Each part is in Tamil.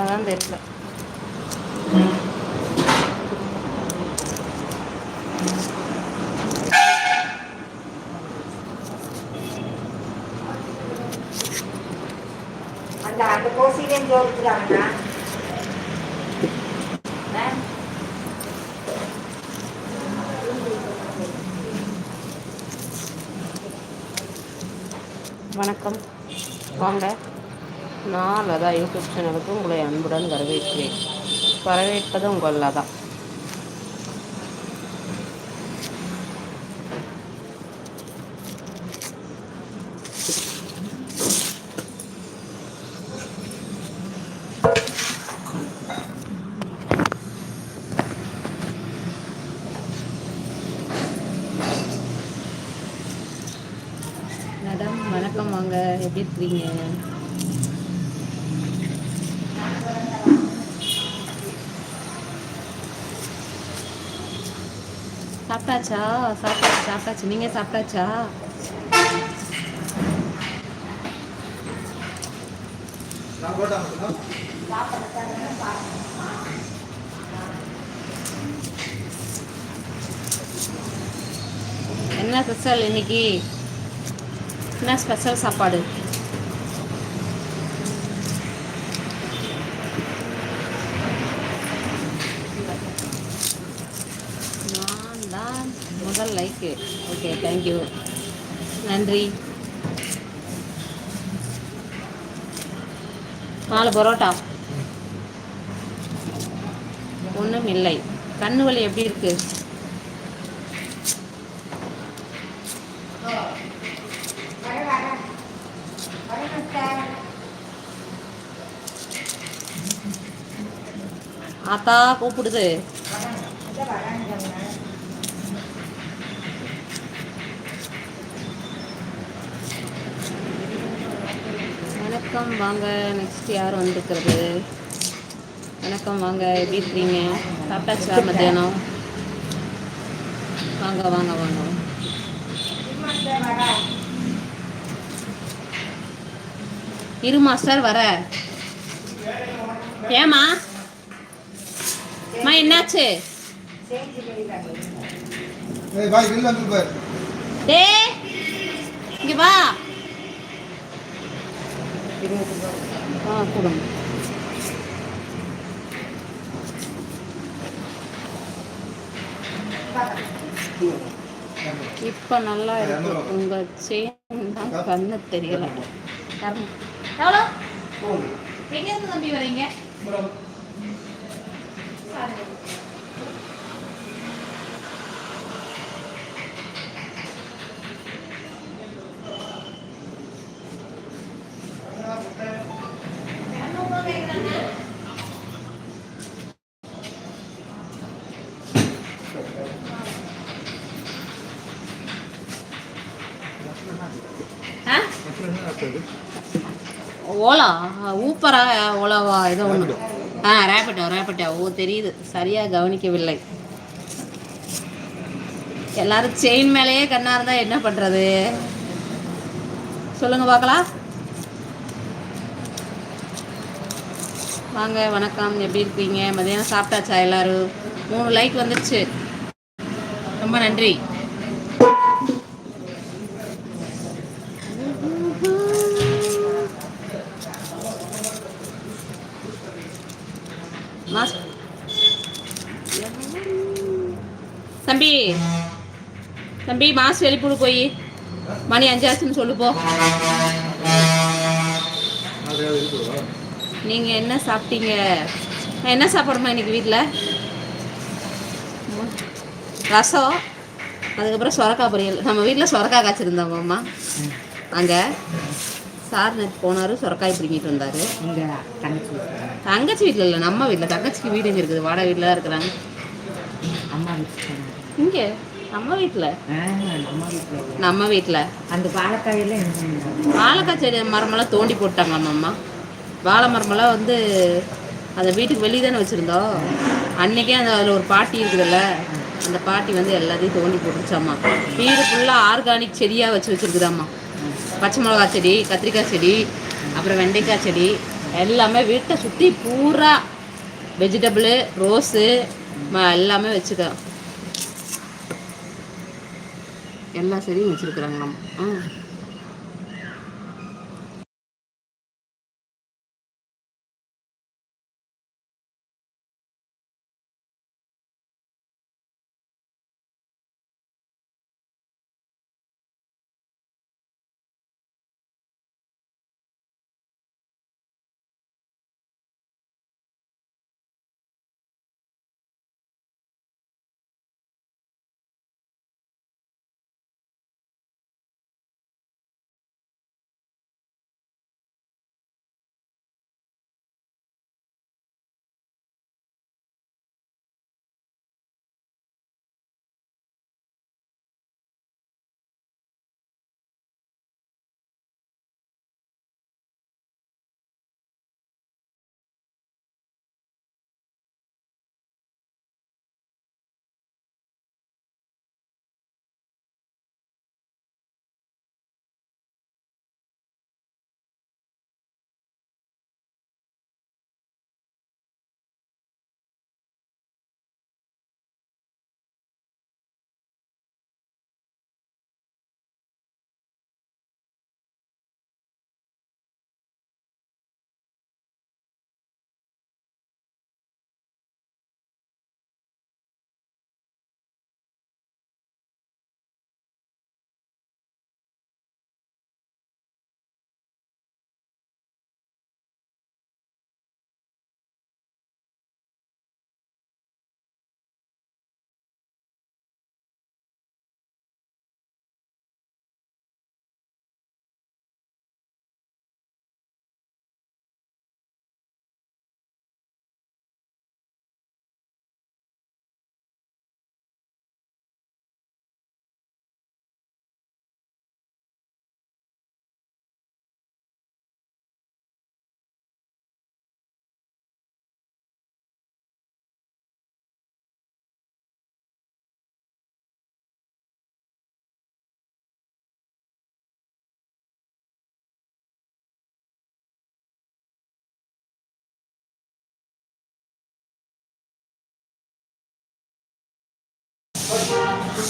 அதான் தெரியல. அந்த அந்த கோசிலையும் ஜோடிக்கிறாங்கண்ணா வணக்கம். வாங்க. லதா யூடியூப் சேனலுக்கு உங்களை அன்புடன் வரவேற்கிறேன். வரவேற்பது உங்கள் லதா. மேடம் வணக்கம் வாங்க. எப்படி இருக்கிறீங்க சாப்பிட்டாச்சா? சாப்பிட்டாச்சு சாப்பிட்டாச்சு. நீங்கள் சாப்பிட்டாச்சா? என்ன ஸ்பெஷல் இன்னைக்கு? என்ன ஸ்பெஷல் சாப்பாடு நான் தான் ஓகே ஓகே தேங்க்யூ நன்றி. நாலு பரோட்டா? ஒன்றும் இல்லை. கண்ணு வலி எப்படி இருக்கு? ஆத்தா கூப்பிடுது. வணக்கம். வாங்க நெக்ஸ்ட் யார் வந்துருக்கிறது? வணக்கம் வாங்க. எப்படி இருக்கிறீங்க சாப்பிட்டாச்சா மத்தியானம்? வாங்க வாங்க வாங்க. சார் வர இரு மாஸ்டர் வர. ஏமா அம்மா என்னாச்சு? டே இங்க வா. ஆ கொடுங்க இப்போ நல்லா இருக்கு. உங்க செயின் தான் கண்ணு தெரியல. யாரும் எவ்வளோ? எங்கேருந்து தம்பி வரீங்க ஆ ஓலா? ஊப்பரா ஓலாவா? ஏதோ ஒன்று ஆ ரேப்பிட்டோ ரேப்பிட்டோ ஓ தெரியுது. சரியாக கவனிக்கவில்லை. எல்லாரும் செயின் மேலேயே கண்ணா இருந்தா என்ன பண்றது? சொல்லுங்க பார்க்கலாம். வாங்க வணக்கம். எப்படி இருக்கீங்க? மதியானம் சாப்பிட்டாச்சா எல்லாரும்? மூணு லைக் வந்துருச்சு. ரொம்ப நன்றி மாஸ் தம்பி தம்பி மாஸ் வெளிப்புடு போய். மணி அஞ்சாச்சுன்னு சொல்லு போ. நீங்கள் என்ன சாப்பிட்டீங்க? என்ன சாப்பிட்றோமா இன்னைக்கு வீட்டில் ரசம் அதுக்கப்புறம் சொரக்காய் பொரியல். நம்ம வீட்டில் சொரக்காய் காய்ச்சிருந்தோம் அம்மா அங்கே சார் நேற்று போனார் சொரக்காய் பிடிங்கிட்டு வந்தார். தங்கச்சி தங்கச்சி வீட்டில் இல்லை நம்ம வீட்டில் தங்கச்சிக்கு வீடு எங்கே இருக்குது? வாடகை வீட்டில் தான் இருக்கிறாங்க. அம்மா இங்கே? நம்ம வீட்டில் நம்ம வீட்டில் அந்த பண்ணுறாங்க வாழைக்காய் செடி மரமெல்லாம் தோண்டி போட்டாங்களாம் அம்மா வாழை மரமெல்லாம் வந்து அந்த வீட்டுக்கு வெளியே தானே வச்சுருந்தோம். அன்னைக்கே அந்த அதில் ஒரு பாட்டி இருக்குதுல்ல அந்த பாட்டி வந்து எல்லாத்தையும் தோண்டி போட்டுருச்சாம்மா. வீடு ஃபுல்லாக ஆர்கானிக் செடியாக வச்சு வச்சுருக்குதாம்மா. பச்சை மிளகா செடி கத்திரிக்காய் செடி அப்புறம் வெண்டைக்காய் செடி எல்லாமே வீட்டை சுற்றி பூரா வெஜிடபிள் ரோஸு எல்லாமே வச்சுக்கிறோம் எல்லா செடியும் வச்சுருக்குறாங்க நம்ம.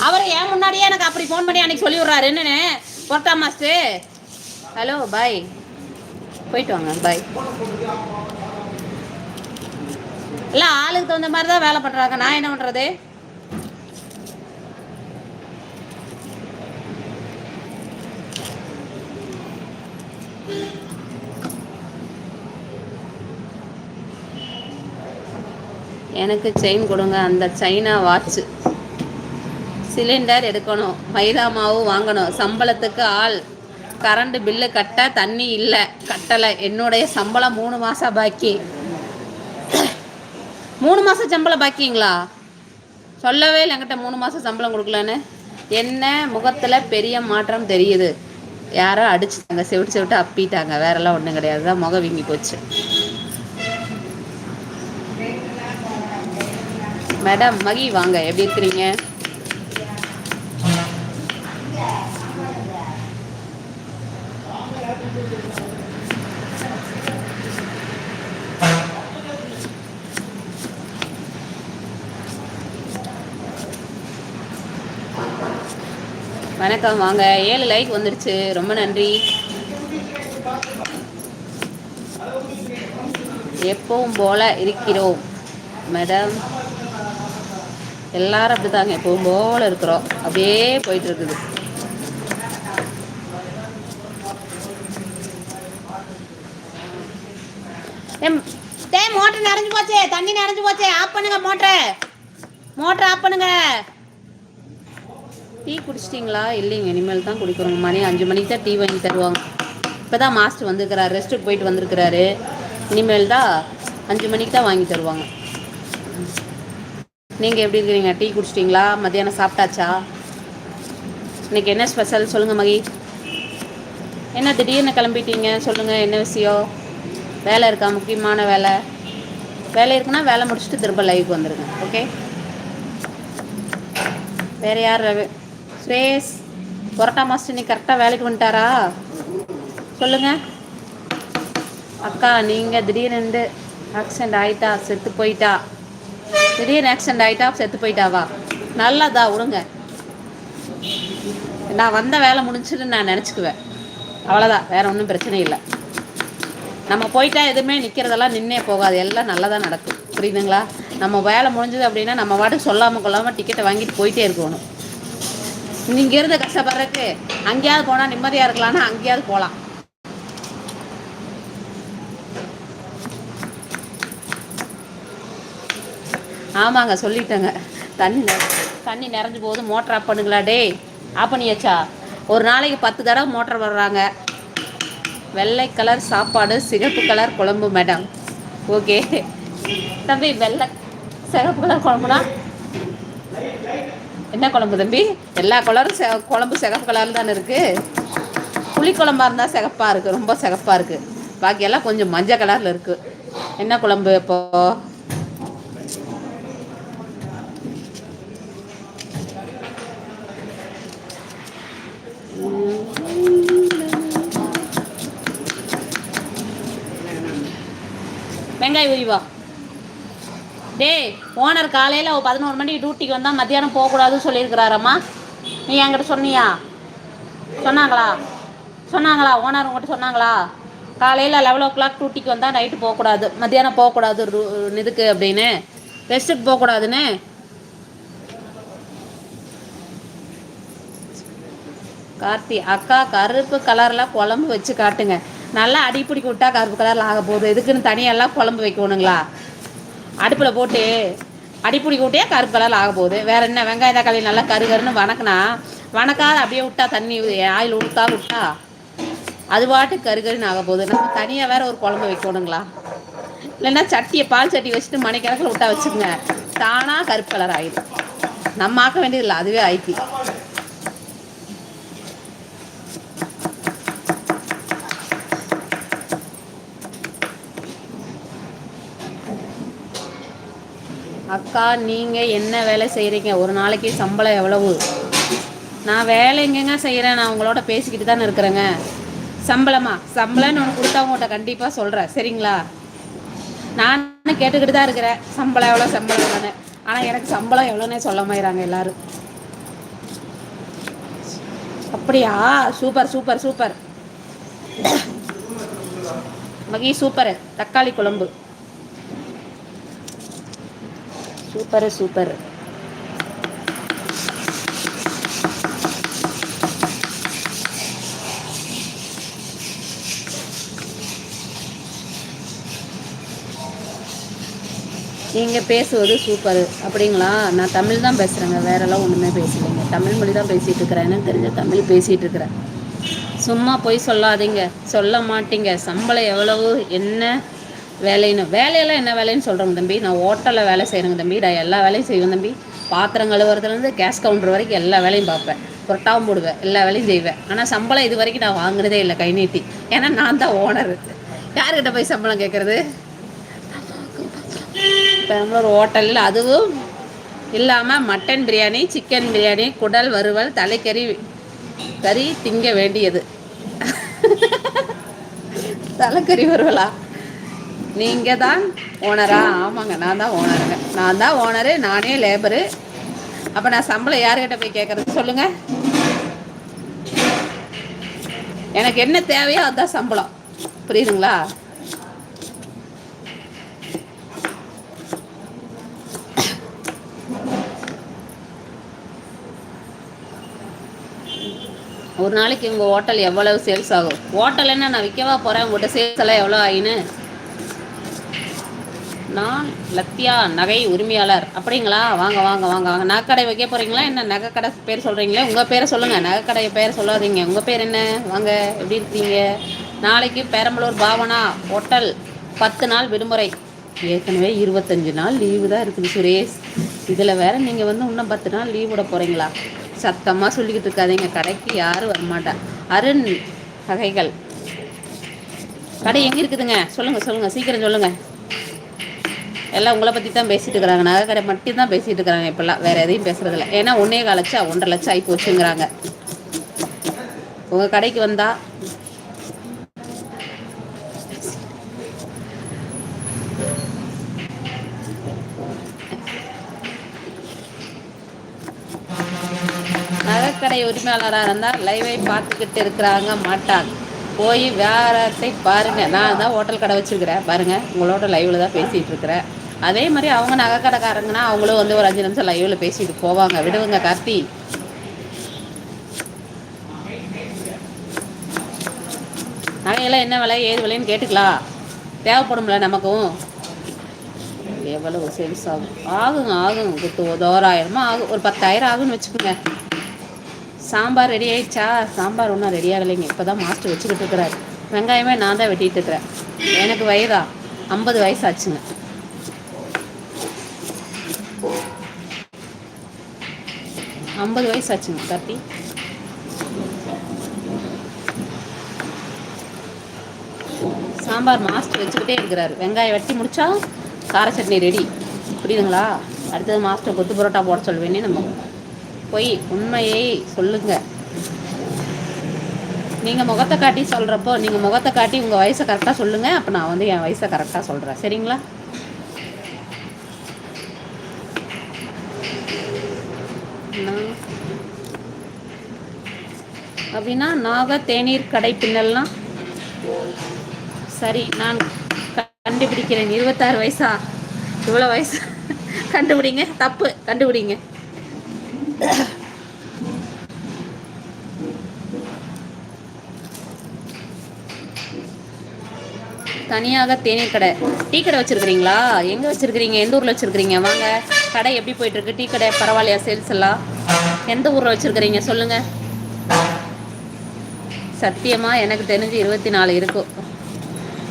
அவர் ஏன் முன்னாடியே எனக்கு அப்படி ஃபோன் பண்ணி அன்னைக்கு சொல்லி விட்றாரு என்னன்னு பொருத்தா மாஸ்டர் ஹலோ பாய் போயிட்டு வாங்க பாய் எல்லாம் ஆளுக்கு தகுந்த மாதிரி தான் வேலை பண்ணுறாங்க நான் என்ன பண்ணுறது எனக்கு செயின் கொடுங்க. அந்த சைனா வாட்ச் சிலிண்டர் எடுக்கணும். மைதா மாவு வாங்கணும். சம்பளத்துக்கு ஆள். கரண்ட் பில்லு கட்ட தண்ணி இல்லை. கட்டலை. என்னுடைய சம்பளம் மூணு மாதம் பாக்கி. மூணு மாதம் சம்பளம் பாக்கிங்களா? சொல்லவே இல்லை என்கிட்ட மூணு மாதம் சம்பளம் கொடுக்கலன்னு. என்ன முகத்தில் பெரிய மாற்றம் தெரியுது. யாரோ அடிச்சுட்டாங்க. செவிட்டு செவிட்டு அப்பிட்டாங்க. வேறெல்லாம் ஒன்றும் கிடையாது. தான் முகம் வீங்கி போச்சு. மேடம் மகி வாங்க. எப்படி இருக்கிறீங்க? வணக்கம். வாங்க ஏழு லைக் வந்துடுச்சு ரொம்ப நன்றி. எப்பவும் போல இருக்கிறோம். மேடம் எல்லாரும் அப்படிதாங்க. எப்பவும் போல இருக்கிறோம். அப்படியே போயிட்டு இருக்குது டே மோட்டர் நிறைஞ்சு போச்சே. தண்ணி நிறைஞ்சு போச்சே. ஆஃப் பண்ணுங்க மோட்டரை மோட்டர் ஆஃப் பண்ணுங்க. டீ குடிச்சிட்டிங்களா? இல்லைங்க இனிமேல் தான் குடிக்கிறோம் மணி அஞ்சு மணிக்கு தான் டீ வாங்கி தருவாங்க. இப்போ தான் மாஸ்டர் வந்திருக்கிறாரு ரெஸ்ட்டுக்கு போயிட்டு வந்திருக்கிறாரு. இனிமேல் தான் அஞ்சு மணிக்கு தான் வாங்கி தருவாங்க. நீங்கள் எப்படி இருக்கிறீங்க? டீ குடிச்சிட்டிங்களா? மத்தியானம் சாப்பிட்டாச்சா? இன்றைக்கி என்ன ஸ்பெஷல் சொல்லுங்கள் மகி. என்ன திடீர்னு கிளம்பிட்டீங்க? சொல்லுங்கள் என்ன விஷயம்? வேலை இருக்கா? முக்கியமான வேலை? வேலை இருக்குன்னா வேலை முடிச்சுட்டு திரும்ப லைவுக்கு வந்துடுங்க ஓகே வேறு யார் ஸ்ரேஸ் சுரேஷ் பொரோட்டா மாஸ்டர் நீ கரெக்டாக வேலைக்கு வந்துட்டாரா? சொல்லுங்கள் அக்கா நீங்கள் திடீர்னு ஆக்சிடெண்ட் ஆயிட்டா செத்து போயிட்டா? திடீர்னு ஆக்சிடெண்ட் ஆயிட்டா செத்து போயிட்டாவா? நல்லதா விடுங்க நான் வந்த வேலை முடிஞ்சுன்னு நான் நினச்சிக்குவேன். அவ்வளோதான் வேற ஒன்றும் பிரச்சனை இல்லை. நம்ம போயிட்டா எதுவுமே நிற்கிறதெல்லாம் நின்னே போகாது. எல்லாம் நல்லதாக நடக்கும். புரியுதுங்களா? நம்ம வேலை முடிஞ்சது அப்படின்னா நம்ம வாட்டுக்கு சொல்லாமல் கொள்ளாமல் டிக்கெட்டை வாங்கிட்டு போயிட்டே இருக்கணும். இங்கே இருந்த கஷ்டப்படுறதுக்கு அங்கேயாவது போனால் நிம்மதியாக இருக்கலாம்னா அங்கேயாவது போகலாம் ஆமாங்க சொல்லிட்டேங்க. தண்ணி தண்ணி நிறைஞ்சு போகுது. மோட்டர் ஆஃப் பண்ணுங்களா டேய். ஆஃப் பண்ணியாச்சா? ஒரு நாளைக்கு பத்து தடவை மோட்டர் வர்றாங்க. வெள்ளை கலர் சாப்பாடு சிகப்பு கலர் குழம்பு மேடம். ஓகே. தம்பி வெள்ளை சிகப்பு கலர் குழம்புனா? என்ன குழம்பு தம்பி? எல்லா கலரும் செ குழம்பு சிகப்பு கலரில் தானே இருக்குது புளிக்குழம்பாக இருந்தால் சிகப்பாக இருக்குது ரொம்ப சிகப்பாக இருக்குது பாக்கியெல்லாம் கொஞ்சம் மஞ்சள் கலரில் இருக்குது என்ன குழம்பு இப்போது வெங்காயம் உரிவா. டேய் ஓனர் காலையில் பதினோரு மணிக்கு டியூட்டிக்கு வந்தால் மத்தியானம் போகக்கூடாதுன்னு சொல்லியிருக்கிறாரம்மா. நீ என்கிட்ட சொன்னியா? சொன்னாங்களா? சொன்னாங்களா? ஓனர் உங்கள்கிட்ட சொன்னாங்களா? காலையில் லெவல் ஓ கிளாக் டியூட்டிக்கு வந்தால் நைட்டு போகக்கூடாது. மத்தியானம் போகக்கூடாது இதுக்கு அப்படின்னு. ரெஸ்ட்டுக்கு போகக்கூடாதுன்னு. கார்த்தி அக்கா கருப்பு கலரில் குழம்பு வச்சு காட்டுங்க. நல்லா அடிப்பிடிக்க விட்டா கருப்பு கலரில் ஆக போகுது. இதுக்குன்னு தனியெல்லாம் குழம்பு வைக்கணுங்களா? அடுப்பில் போட்டு அடிப்பிடிக்க கூட்டே கருப்பு கலரில் ஆக போகுது. வேற என்ன வெங்காய தக்காளி நல்லா கருகருன்னு வணக்கினா வணக்காத அப்படியே விட்டா தண்ணி ஆயில் விட்டா விட்டா அது பாட்டு கருகருன்னு ஆக போகுது. நம்ம தனியாக வேற ஒரு குழம்பு வைக்கணுங்களா? இல்லைன்னா சட்டியை பால் சட்டி வச்சுட்டு மணிக்கணக்கில் விட்டா வச்சுக்கோங்க. தானாக கருப்பு கலர் ஆகிடும் நம்ம ஆக்க வேண்டியதில்லை அதுவே ஆயிப்பி அக்கா நீங்கள் என்ன வேலை செய்கிறீங்க ஒரு நாளைக்கு சம்பளம் எவ்வளவு? நான் வேலை எங்கெங்க செய்கிறேன் நான் உங்களோட பேசிக்கிட்டு தானே இருக்கிறேங்க. சம்பளமா? சம்பளம்னு ஒன்று கொடுத்தா உங்கள்கிட்ட கண்டிப்பாக சொல்கிறேன் சரிங்களா? நான் கேட்டுக்கிட்டு தான் இருக்கிறேன். சம்பளம் எவ்வளோ சம்பளம் எவ்வளோன்னு ஆனால் எனக்கு சம்பளம் எவ்வளோன்னே சொல்ல மாயிறாங்க எல்லாரும். அப்படியா? Super super super. மகி சூப்பர். தக்காளி குழம்பு. Super super. நீங்கள் பேசுவது சூப்பர். அப்படிங்களா? நான் தமிழ் தான் பேசுகிறேங்க வேறெல்லாம் ஒன்றுமே பேசலைங்க. தமிழ் மொழி தான் பேசிகிட்டு இருக்கிறேன். எனக்கு தெரிஞ்ச தமிழ் பேசிகிட்டு இருக்கிறேன். சும்மா போய் சொல்லாதீங்க. சொல்ல மாட்டீங்க. சம்பளம் எவ்வளவு? என்ன? வேலைன்னு வேலையெல்லாம் என்ன வேலைன்னு சொல்கிறேங்க தம்பி? நான் ஹோட்டலில் வேலை செய்கிறேங்க தம்பி. நான் எல்லா வேலையும் செய்வேன் தம்பி. பாத்திரம் கழுவுறதுலேருந்து கேஸ் கவுண்டர் வரைக்கும் எல்லா வேலையும் பார்ப்பேன். புரட்டாவும் போடுவேன் எல்லா வேலையும் செய்வேன். ஆனால் சம்பளம் இது வரைக்கும் நான் வாங்குனதே இல்லை கை நீட்டி. ஏன்னா நான் தான் ஓனர் யார்கிட்ட போய் சம்பளம் கேட்குறது? பெரம்பலூர் ஹோட்டலில் அதுவும் இல்லாமல் மட்டன் பிரியாணி சிக்கன் பிரியாணி குடல் வறுவல் தலைக்கறி கறி திங்க வேண்டியது. தலைக்கறி வறுவலா? நீங்கள் தான் ஓனரா ஆமாங்க நான் தான் ஓனருங்க நான் தான் ஓனரு நானே லேபரு அப்போ நான் சம்பளம் யார்கிட்ட போய் கேட்குறது சொல்லுங்கள் எனக்கு என்ன தேவையோ அதுதான் சம்பளம். புரியுதுங்களா? ஒரு நாளைக்கு உங்கள் ஹோட்டல் எவ்வளவு சேல்ஸ் ஆகும்? ஹோட்டல் என்ன நான் விற்கவா போகிறேன் உங்கள்கிட்ட சேல்ஸ் எல்லாம் எவ்வளோ ஆயின்னு? நான் லத்தியா நகை உரிமையாளர். அப்படிங்களா? வாங்க வாங்க வாங்க வாங்க. நகைக்கடை வைக்க போகிறீங்களா என்ன நகைக்கடை பேர் சொல்கிறீங்களே உங்கள் பேரை சொல்லுங்கள் நகைக்கடை பேர் சொல்லாதீங்க. உங்கள் பேர் என்ன? வாங்க எப்படி இருக்கீங்க? நாளைக்கு பெரம்பலூர் பாவனா ஹோட்டல் பத்து நாள் விடுமுறை. ஏற்கனவே இருபத்தஞ்சு நாள் லீவு தான் இருக்குது சுரேஷ். இதில் வேற நீங்கள் வந்து இன்னும் பத்து நாள் லீவ் விட போகிறீங்களா சத்தமாக சொல்லிக்கிட்டு இருக்காதீங்க. கடைக்கு யாரும் வரமாட்டா. அருண் வகைகள் கடை எங்கே இருக்குதுங்க? சொல்லுங்கள் சொல்லுங்கள் சீக்கிரம் சொல்லுங்கள் எல்லாம் உங்களை பற்றி தான் பேசிட்டு இருக்கிறாங்க. நகைக்கடை மட்டும் தான் பேசிட்டு இருக்கிறாங்க இப்போல்லாம். வேறு எதையும் பேசுறதில்ல ஏன்னா ஒன்றே காலச்சா ஒன்றரை லட்சம் ஆகி போச்சுங்கிறாங்க. உங்கள் கடைக்கு வந்தால் நகைக்கடை உரிமையாளராக இருந்தால் லைவை பார்த்துக்கிட்டு இருக்கிறாங்க மாட்டாங்க. போய் வேறத்தை பாருங்கள் நான் தான் ஹோட்டல் கடை வச்சுருக்கிறேன். பாருங்கள் உங்களோட லைவில் தான் பேசிகிட்டு இருக்கிறேன். அதே மாதிரி அவங்க நகைக்கடைக்காரங்கன்னா அவங்களும் வந்து ஒரு அஞ்சு நிமிஷம் லைவ்ல பேசிட்டு போவாங்க. விடுவுங்க கார்த்தி. நகையெல்லாம் என்ன விலை ஏது விலைன்னு கேட்டுக்கலாம். தேவைப்படும்ல நமக்கும். எவ்வளவு சேல்ஸ் ஆகும்? ஆகுங்க ஆகுங்க குத்து தோராயிரமா ஆகும். ஒரு பத்தாயிரம் ஆகும்னு வச்சுக்கோங்க. சாம்பார் ரெடி ஆயிடுச்சா? சாம்பார் ஒன்றும் ரெடி ஆகலைங்க. இப்போ தான் மாஸ்டர் வச்சுக்கிட்டு இருக்கிறாரு. வெங்காயமே நான் தான் வெட்டிட்டு இருக்கிறேன். எனக்கு வயதா? ஐம்பது வயசு ஆச்சுங்க ஐம்பது வயசு ஆச்சுங்க கார்த்தி சாம்பார் மாஸ்டர் வச்சுக்கிட்டே இருக்கிறாரு. வெங்காயம் வெட்டி முடிச்சா கார சட்னி ரெடி புரியுதுங்களா? அடுத்தது மாஸ்டர் கொத்து பரோட்டா போட சொல்வேனே நம்ம. போய் உண்மையை சொல்லுங்க. நீங்கள் முகத்தை காட்டி சொல்கிறப்போ நீங்கள் முகத்தை காட்டி உங்கள் வயசை கரெக்டாக சொல்லுங்கள் அப்போ நான் வந்து என் வயசை கரெக்டாக சொல்கிறேன் சரிங்களா? அப்படின்னா நாக தேநீர் கடை பின்னல்னா? சரி நான் கண்டுபிடிக்கிறேன். இருபத்தாறு வயசா? இவ்வளோ வயசு. கண்டுபிடிங்க. தப்பு. கண்டுபிடிங்க. தனியாக தேநீர் கடை. டீ கடை வச்சிருக்கிறீங்களா? எங்கே வச்சிருக்கிறீங்க? எந்த ஊரில் வச்சிருக்கிறீங்க? வாங்க. கடை எப்படி போயிட்டு இருக்கு டீ கடை பரவாயில்லையா? சேல்ஸ் எல்லாம்? எந்த ஊரில் வச்சிருக்கிறீங்க? சொல்லுங்க. சத்தியமா எனக்கு தெரிஞ்சு இருபத்தி நாலு இருக்கும்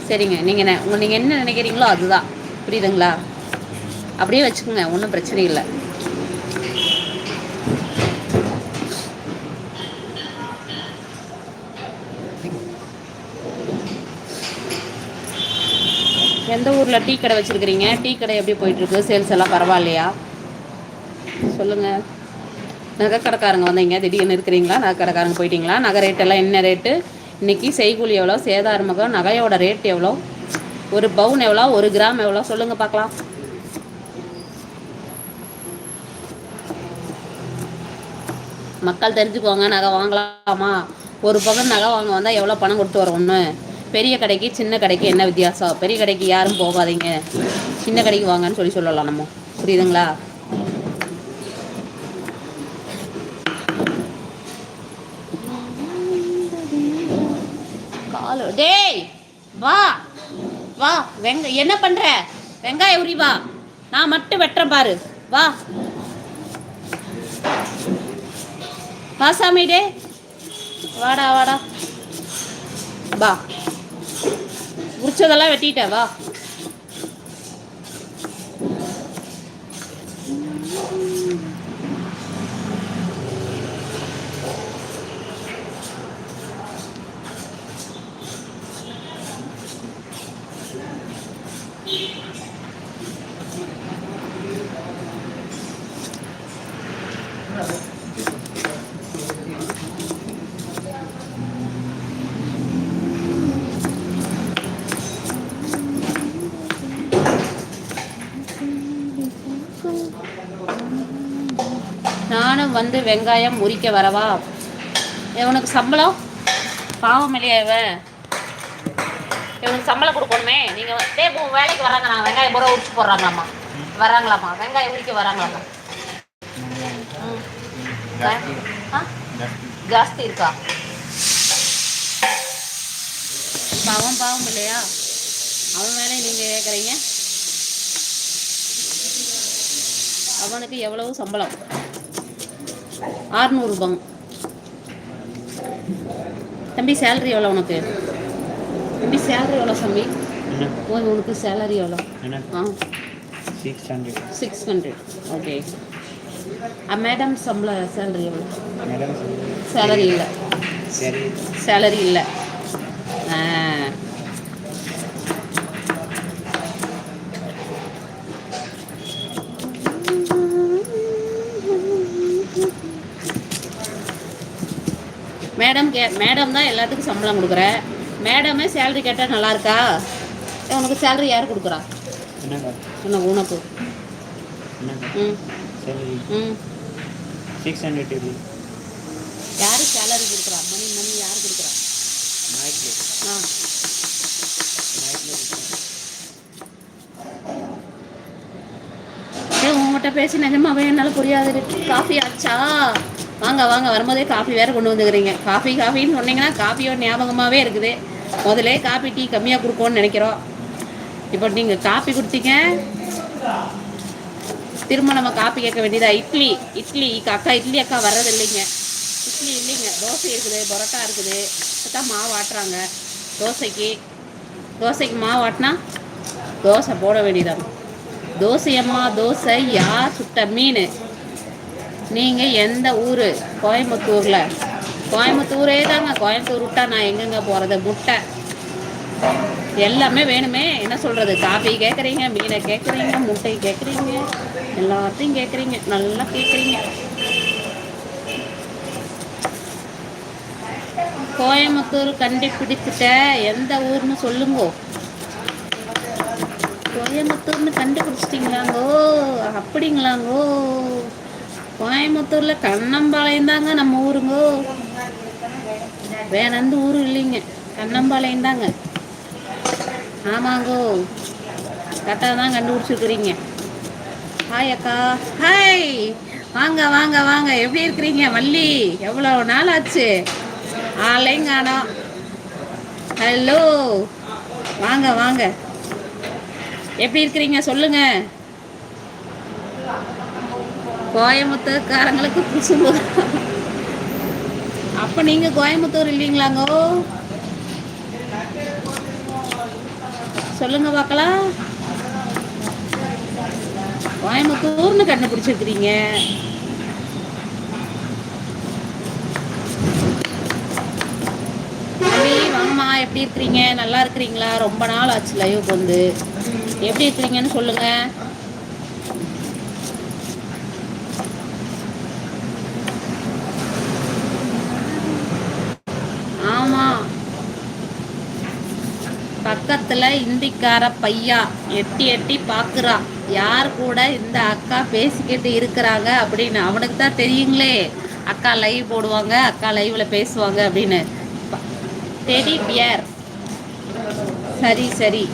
சரிங்க. நீங்கள் என்ன நீங்கள் என்ன நினைக்கிறீங்களோ அதுதான். புரியுதுங்களா? அப்படியே வச்சுக்கோங்க. ஒன்றும் பிரச்சனை இல்லை. எந்த ஊரில் டீ கடை வச்சுருக்கிறீங்க? டீ கடை எப்படி போயிட்டுருக்கு? சேல்ஸ் எல்லாம் பரவாயில்லையா? சொல்லுங்கள் நகை கடைக்காரங்க வந்தீங்க திடீர்னு இருக்கிறீங்களா? நகை கடைக்காரங்க போயிட்டீங்களா? நகை ரேட் எல்லாம் என்ன ரேட்டு இன்னைக்கு செய்கூலி எவ்வளோ? சேதாரமகம் நகையோட ரேட் எவ்வளோ? ஒரு பவுன் எவ்வளோ? ஒரு கிராம் எவ்வளோ? சொல்லுங்கள் பார்க்கலாம். மக்கள் தெரிஞ்சுக்கோங்க. நகை வாங்கலாமா? ஒரு பவுன் நகை வாங்க வந்தால் எவ்வளோ பணம் கொடுத்து வரணும்னு பெரிய கடைக்கு சின்ன கடைக்கு என்ன வித்தியாசம்? பெரிய கடைக்கு யாரும் போகாதீங்க. சின்ன கடைக்கு வாங்கன்னு சொல்லி சொல்லலாம் நம்ம. புரியுதுங்களா? காலு டேய் வா வா வெங்க என்ன பண்ற? வெங்காய உரி வா. நான் மட்டும் வெட்டுறேன் பாரு. வா. வா சாமி டே வாடா வாடா. வா. உரிச்சதெல்லாம் வெட்டிட்டேவா வா. வந்து வெங்காயம் உரிக்க வரவா? இவனுக்கு சம்பளம்? பாவம் இல்லையா இவன் இவனுக்கு சம்பளம் கொடுக்கணுமே. நீங்கள் டே வேலைக்கு வராங்க நான் வெங்காயம் பூரா உரிச்சு போடுறாங்களாம்மா வராங்களாம்மா வெங்காயம் உரிக்க வராங்களாம்மா ம். ஆ? ஜாஸ்தி இருக்கா? பாவம் பாவம் இல்லையா? அவன் வேலையை நீங்கள் கேட்குறீங்க அவனுக்கு எவ்வளவு சம்பளம்? ஆறுநூறுபாங்க தம்பி சேலரி எவ்வளோ உனக்கு? தம்பி சேலரி எவ்வளோ தம்பி? உன் உனக்கு சேலரி எவ்வளோ ஆ. Six hundred six hundred okay madam சம்பள சேலரி எவ்வளோ சேலரி இல்லை. சேலரி இல்லை. மேடம் கே மேடம் தான் எல்லாத்துக்கும் சம்பளம் கொடுக்குற. மேடமே சேலரி கேட்டால் நல்லா இருக்கா உனக்கு சேலரி யார் கொடுக்குறா? என்னக்கா உனக்கு? ம். சிக்ஸ் ஹண்ட்ரட் எப்படி? யாருக்கு கொடுக்குறா? மணி மணி யார் கொடுக்குறா? ஆ. உங்கள்கிட்ட பேசி நிஜமாவே என்னால் புரியாது காஃபி ஆச்சா வாங்க வாங்க வரும்போதே காஃபி வேறு கொண்டு வந்துக்கிறீங்க. காஃபி காஃபின்னு சொன்னீங்கன்னா காஃபியோட ஞாபகமாகவே இருக்குது. முதலே காஃபி டீ கம்மியாக கொடுக்கோன்னு நினைக்கிறோம். இப்போ நீங்கள் காஃபி கொடுத்தீங்க திரும்ப நம்ம காப்பி கேட்க வேண்டியதா? இட்லி இட்லி அக்கா இட்லி அக்கா வர்றது இல்லைங்க இட்லி இல்லைங்க. தோசை இருக்குது பரோட்டா இருக்குது. தான் மாவு ஆட்டுறாங்க. தோசைக்கு தோசைக்கு மாவு ஆட்டினா தோசை போட வேண்டியதாங்க தோசையம்மா தோசை யார் சுட்ட மீன். நீங்கள் எந்த ஊர்? கோயம்புத்தூரில். கோயம்புத்தூரே தாங்க. கோயம்புத்தூர் விட்டா நான் எங்கெங்க போகிறது முட்டை. எல்லாமே வேணுமே. என்ன சொல்கிறது காஃபி கேட்குறீங்க மீனை கேட்குறீங்க முட்டை கேட்குறீங்க எல்லாத்தையும் கேட்குறீங்க நல்லா கேட்குறீங்க கோயம்புத்தூர் கண்டுபிடிச்சிட்ட எந்த ஊர்னு சொல்லுங்கோ. கோயம்புத்தூர்னு கண்டுபிடிச்சிட்டிங்களாங்கோ? அப்படிங்களாங்கோ? கோயம்புத்தூரில் கண்ணம்பாளையம் தாங்க நம்ம ஊருங்கோ. வேற எந்த ஊரும் இல்லைங்க. கண்ணம்பாளையம் தாங்க. ஆமாங்கோ. கரெக்டாக தான் கண்டுபிடிச்சிருக்கிறீங்க. ஹாய் அக்கா. ஹாய் வாங்க வாங்க வாங்க. எப்படி இருக்கிறீங்க மல்லி? எவ்வளோ நாள் ஆச்சு ஆளையும் காணோம் ஹலோ வாங்க வாங்க. எப்படி இருக்கிறீங்க சொல்லுங்கள் கோயம்புத்தூர்காரங்களுக்கு புதுசு அப்ப நீங்க கோயம்புத்தூர் இல்லைங்களாங்கோ? சொல்லுங்க பார்க்கலாம் கோயம்புத்தூர்னு கண்டுபிடிச்சிருக்கிறீங்க. வாங்கம்மா எப்படி இருக்கிறீங்க? நல்லா இருக்கிறீங்களா? ரொம்ப நாள் ஆச்சு லைவுக்கு வந்து. எப்படி இருக்கிறீங்கன்னு சொல்லுங்க. பக்கத்துல இந்திக்கார பையா எட்டி எட்டி பாக்குறா. யார் கூட இந்த அக்கா பேசிக்கிட்டு இருக்கிறாங்க அப்படின்னு அவனுக்கு தான் தெரியுங்களே. அக்கா லைவ் போடுவாங்க அக்கா லைவ்ல பேசுவாங்க அப்படின்னு. டெடி பியர் சரி சரி.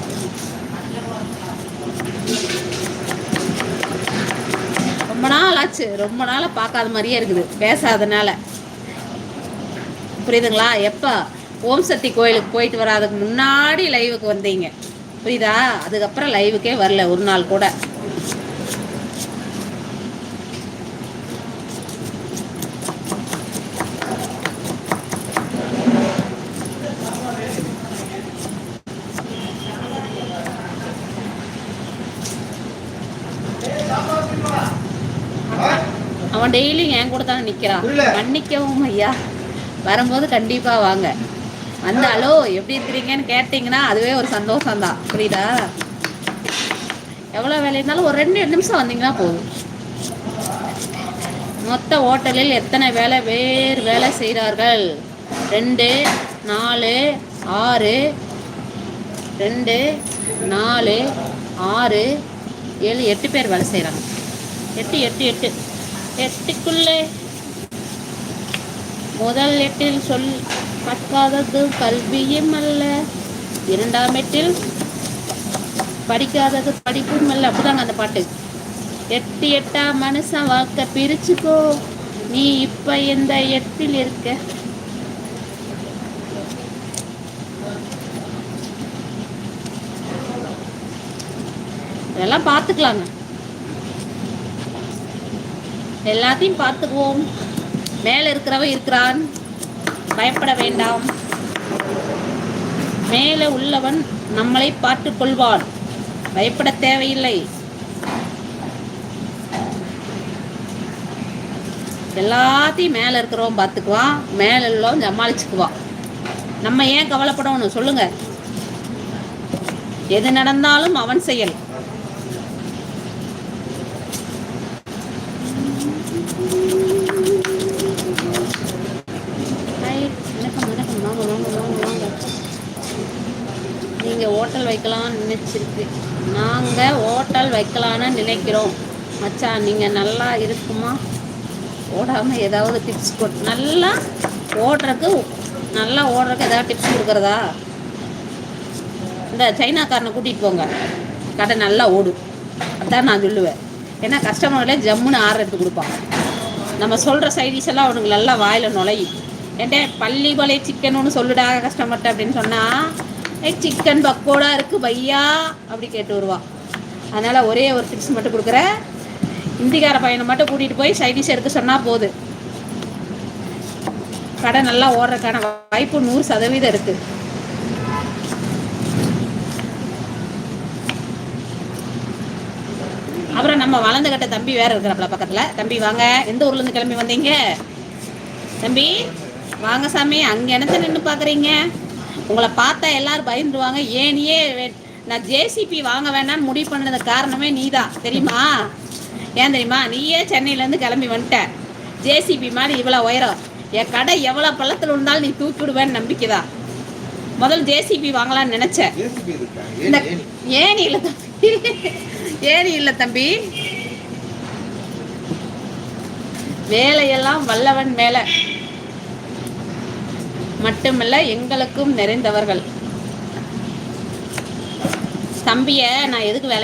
ரொம்ப நாள் ஆச்சு. ரொம்ப நாளாக பார்க்காத மாதிரியே இருக்குது. பேசாதனால. புரியுதுங்களா? எப்போ? ஓம் சக்தி கோயிலுக்கு போயிட்டு வராதுக்கு முன்னாடி லைவுக்கு வந்தீங்க. புரியுதா? அதுக்கப்புறம் லைவுக்கே வரல ஒரு நாள் கூட. அவன் டெய்லியும் என் கூட தானே நிற்கிறான் புரியல. மன்னிக்கவும் ஐயா. வரும்போது கண்டிப்பாக வாங்க. வந்து ஹலோ எப்படி இருக்கிறீங்கன்னு கேட்டிங்கன்னா அதுவே ஒரு சந்தோஷம் தான் புரியுதா? எவ்வளோ வேலை இருந்தாலும் ஒரு ரெண்டு நிமிஷம் வந்தீங்கன்னா போதும். மொத்த ஹோட்டலில் எத்தனை வேலை வேறு வேலை செய்கிறார்கள்? ரெண்டு நாலு ஆறு ரெண்டு நாலு ஆறு ஏழு எட்டு பேர் வேலை செய்கிறாங்க. எட்டு எட்டு எட்டு. எட்டுக்குள்ளே முதல் எட்டில் சொல் கற்காதது கல்வியும் அல்ல. இரண்டாம் எட்டில் படிக்காதது படிப்பும் அல்ல. அப்படிதாங்க அந்த பாட்டு. எட்டு எட்டா மனுஷன் வாழ்க்கை பிரிச்சுக்கோ. நீ இப்ப எந்த எட்டில் இருக்க? இதெல்லாம் பார்த்துக்கலாங்க. எல்லாத்தையும் பார்த்துக்குவோம். மேலே இருக்கிறவன் இருக்கிறான். பயப்பட வேண்டாம். மேலே உள்ளவன் நம்மளை பார்த்து கொள்வான். பயப்பட தேவையில்லை. எல்லாத்தையும் மேலே இருக்கிறவன் பார்த்துக்குவான். மேலே உள்ளவன் சமாளிச்சுக்குவான். நம்ம ஏன் கவலைப்படணும்? சொல்லுங்க. எது நடந்தாலும் அவன் செயல் ஹாய் வணக்கம் வணக்கம் வாங்க வாங்க வாங்க வாங்க நீங்கள் ஹோட்டல் வைக்கலாம்னு நினச்சிருக்கு. நாங்கள் ஹோட்டல் வைக்கலான்னு நினைக்கிறோம். மச்சான் நீங்கள் நல்லா இருக்குமா? ஓடாமல் ஏதாவது டிப்ஸ் கொடு நல்லா ஓடுறதுக்கு நல்லா ஓடுறதுக்கு ஏதாவது டிப்ஸ் கொடுக்குறதா? இந்த சைனாக்காரனை கூட்டிகிட்டு போங்க. கடை நல்லா ஓடும் அதான் நான் சொல்லுவேன். ஏன்னா கஸ்டமர்களே ஜம்முன்னு ஆர்டர் எடுத்து கொடுப்பான். நம்ம சொல்கிற சைடிஷ் எல்லாம் அவனுக்கு நல்லா வாயில் நுழையும். ஏன்டே பள்ளி கொலை சிக்கன் ஒன்று சொல்லுடா கஸ்டமர்கிட்ட அப்படின்னு சொன்னால் ஏ சிக்கன் பக்கோடா இருக்குது பையா? அப்படி கேட்டு வருவா. அதனால் ஒரே ஒரு டிப்ஸ் மட்டும் கொடுக்குறேன். இந்திக்கார பையனை மட்டும் கூட்டிகிட்டு போய் சைடிஷ் எடுக்க சொன்னால் போதும் கடை நல்லா ஓடுறதுக்கான வாய்ப்பு நூறு சதவீதம் இருக்குது அப்புறம் நம்ம வளர்ந்து கட்ட தம்பி வேற இருக்கிறப்பல பக்கத்தில். தம்பி வாங்க. எந்த ஊர்லேருந்து கிளம்பி வந்தீங்க? தம்பி வாங்க சாமி. அங்கே என்னத்த நின்று பார்க்குறீங்க உங்களை பார்த்தா எல்லாரும் பயந்துருவாங்க. ஏனியே நான் ஜேசிபி வாங்க வேணாம்னு முடிவு பண்ணது காரணமே நீதான் தெரியுமா? ஏன் தெரியுமா? நீயே சென்னையிலேருந்து கிளம்பி வந்துட்ட. ஜேசிபி மாதிரி இவ்வளோ உயரம். என் கடை எவ்வளோ பள்ளத்தில் இருந்தாலும் நீ தூக்கி விடுவேன்னு நம்பிக்கைதா முதல்ல ஜேசிபி வாங்கலாம்னு நினச்சேன் இந்த ஏன் ஏன்? இல்லை தம்பி ஏணி இல்லை தம்பி. வேலையெல்லாம் வல்லவன் மேல. மட்டுமல்ல எங்களுக்கும் நிறைந்தவர்கள். தம்பியை நான் எதுக்கு வேலை